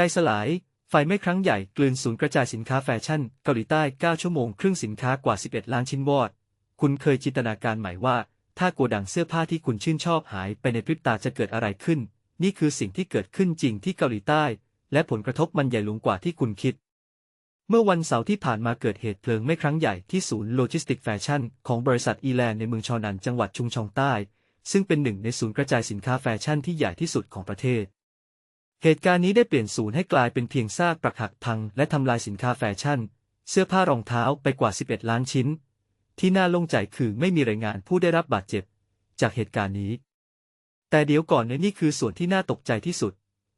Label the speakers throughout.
Speaker 1: ใจสลาย ไฟไหม้ครั้งใหญ่กลืนศูนย์กระจายสินค้าแฟชั่น เกาหลีใต้ 9 ชั่วโมง ครึ่งสินค้ากว่า 11 ล้านชิ้นวอด คุณเคยจินตนาการไหมว่า ถ้าโกดังเสื้อผ้าที่คุณชื่นชอบหายไปในพริบตาจะเกิดอะไรขึ้น นี่คือสิ่งที่เกิดขึ้นจริงที่เกาหลีใต้ และผลกระทบมันใหญ่หลวงกว่าที่คุณคิด เมื่อวันเสาร์ที่ผ่านมาเกิดเหตุเพลิงไหม้ครั้งใหญ่ที่ศูนย์โลจิสติกแฟชั่นของบริษัทอีแลนในเมืองชอนันจังหวัดชุงชองใต้ ซึ่งเป็นหนึ่งในศูนย์กระจายสินค้าแฟชั่นที่ใหญ่ที่สุดของประเทศ เหตุการณ์นี้ได้เปลี่ยนศูนย์ให้กลายเป็นเพียงซากปรักหักพัง และทำลายสินค้าแฟชั่น เสื้อผ้ารองเท้าไปกว่า 11 ล้านชิ้น ที่น่าโล่งใจคือไม่มีรายงานผู้ได้รับบาดเจ็บ จากเหตุการณ์นี้ แต่เดี๋ยวก่อนในนี่คือส่วนที่น่าตกใจที่สุด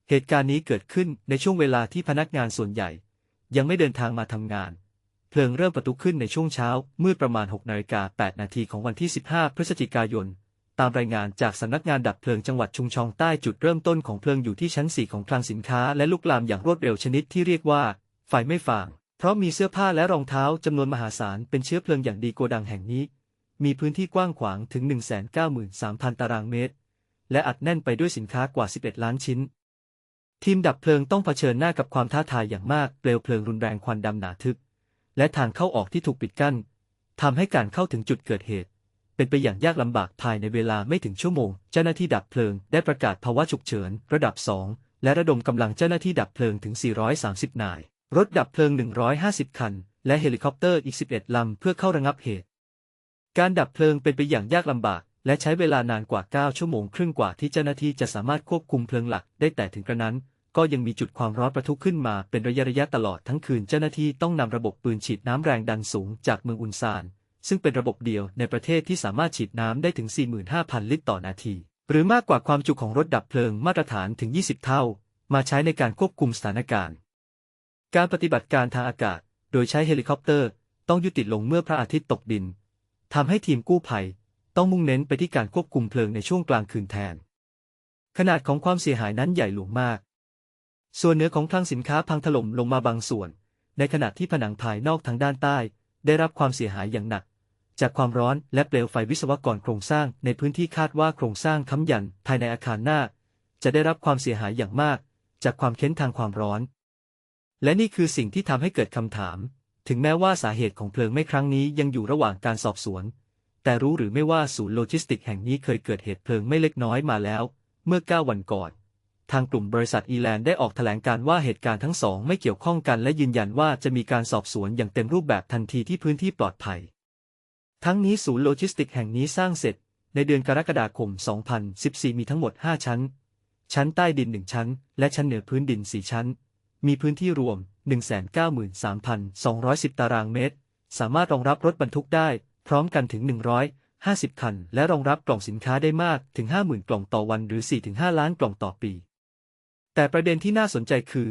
Speaker 1: เหตุการณ์นี้เกิดขึ้นในช่วงเวลาที่พนักงานส่วนใหญ่ ยังไม่เดินทางมาทำงาน เพลิงเริ่มประทุขึ้นในช่วงเช้ามืดประมาณ6นาฬิกา8นาทีของวันที่ 15 พฤศจิกายน ตามรายงานจากสำนักงานดับเพลิงจังหวัดชุงชองใต้จุดเริ่มต้นของเพลิงอยู่ที่ชั้น 4 ของคลังสินค้าและลุกลามอย่างรวดเร็วชนิดที่เรียกว่า ไฟไม่ฟาง เพราะมีเสื้อผ้าและรองเท้าจำนวนมหาศาลเป็นเชื้อเพลิงอย่างดีโกดังแห่งนี้ มีพื้นที่กว้างขวางถึง 193,000 ตารางเมตร และอัดแน่นไปด้วยสินค้ากว่า 11 ล้านชิ้น ทีมดับเพลิงต้องเผชิญหน้ากับความท้าทายอย่างมากเปลวเพลิงรุนแรงควันดำหนาทึบและทางเข้าออกที่ถูกปิดกั้นทำให้การเข้าถึงจุดเกิดเหตุ เป็นไปอย่างยากลำบากภายในเวลาไม่ถึงชั่วโมง เจ้าหน้าที่ดับเพลิงได้ประกาศภาวะฉุกเฉิน ระดับ 2 และระดมกำลังเจ้าหน้าที่ดับเพลิงถึง 430 นาย รถดับเพลิง 150 คัน และเฮลิคอปเตอร์อีก 11 ลำเพื่อเข้าระงับเหตุ การดับเพลิงเป็นไปอย่างยากลำบากและใช้เวลานานกว่า 9 ชั่วโมงครึ่งกว่าที่เจ้าหน้าที่จะสามารถควบคุมเพลิงหลักได้แต่ถึงกระนั้น ก็ยังมีจุดความร้อนประทุขึ้นมาเป็นระยะระยะตลอดทั้งคืนเจ้าหน้าที่ต้องนำระบบปืนฉีดน้ำแรงดันสูงจากเมืองอุนซาน ซึ่งเป็นระบบเดียวในประเทศที่สามารถฉีดน้ำได้ถึง 45,000 ลิตรต่อนาที หรือมากกว่าความจุของรถดับเพลิงมาตรฐานถึง 20 เท่า มาใช้ในการควบคุมสถานการณ์ การปฏิบัติการทางอากาศ โดยใช้เฮลิคอปเตอร์ ต้องยุติลงเมื่อพระอาทิตย์ตกดินทำให้ทีมกู้ภัย ต้องมุ่งเน้นไปที่การควบคุมเพลิงในช่วงกลางคืนแทน ขนาดของความเสียหายนั้นใหญ่หลวงมาก ส่วนเนื้อของคลังสินค้าพังถล่มลงมาบางส่วน ในขณะที่ผนังภายนอกทางด้านใต้ ได้รับความเสียหายอย่างหนัก จากความร้อนและเปลวไฟวิศวกรโครงสร้างในพื้นที่คาดว่าโครงสร้างค้ำยันภายในอาคารหน้า จะได้รับความเสียหายอย่างมาก จากความเค้นทางความร้อน และนี่คือสิ่งที่ทำให้เกิดคำถาม ถึงแม้ว่าสาเหตุของเพลิงไหม้ครั้งนี้ยังอยู่ระหว่างการสอบสวน แต่รู้หรือไม่ว่าศูนย์โลจิสติกแห่งนี้เคยเกิดเหตุเพลิงไม่เล็กน้อยมาแล้ว เมื่อ 9 วันก่อนทางกลุ่มบริษัทอีแลนด์ได้ออกแถลงการว่าเหตุการณ์ทั้งสองไม่เกี่ยวข้องกันและยืนยันว่าจะมีการสอบสวนอย่างเต็มรูปแบบทันทีที่พื้นที่ปลอดภัย ทั้งนี้ศูนย์โลจิสติกแห่งนี้สร้างเสร็จ ในเดือนกรกฎาคม 2014 มีทั้งหมด 5 ชั้น ชั้นใต้ดิน 1 ชั้น และชั้นเหนือพื้นดิน 4 ชั้น มีพื้นที่รวม 193,210 ตารางเมตร สามารถรองรับรถบรรทุกได้ พร้อมกันถึง 150 คัน และรองรับกล่องสินค้าได้มากถึง 50,000 กล่องต่อวันหรือ 4-5 ล้านกล่องต่อปี แต่ประเด็นที่น่าสนใจคือ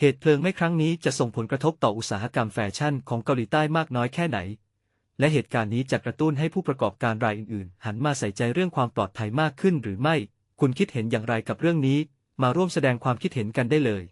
Speaker 1: เหตุเพลิงไหม้ครั้งนี้จะส่งผลกระทบต่ออุตสาหกรรมแฟชั่นของเกาหลีใต้มากน้อยแค่ไหน และเหตุการณ์นี้จะกระตุ้นให้ผู้ประกอบการรายอื่นๆ หันมาใส่ใจเรื่องความปลอดภัยมากขึ้นหรือไม่ คุณคิดเห็นอย่างไรกับเรื่องนี้ มาร่วมแสดงความคิดเห็นกันได้เลย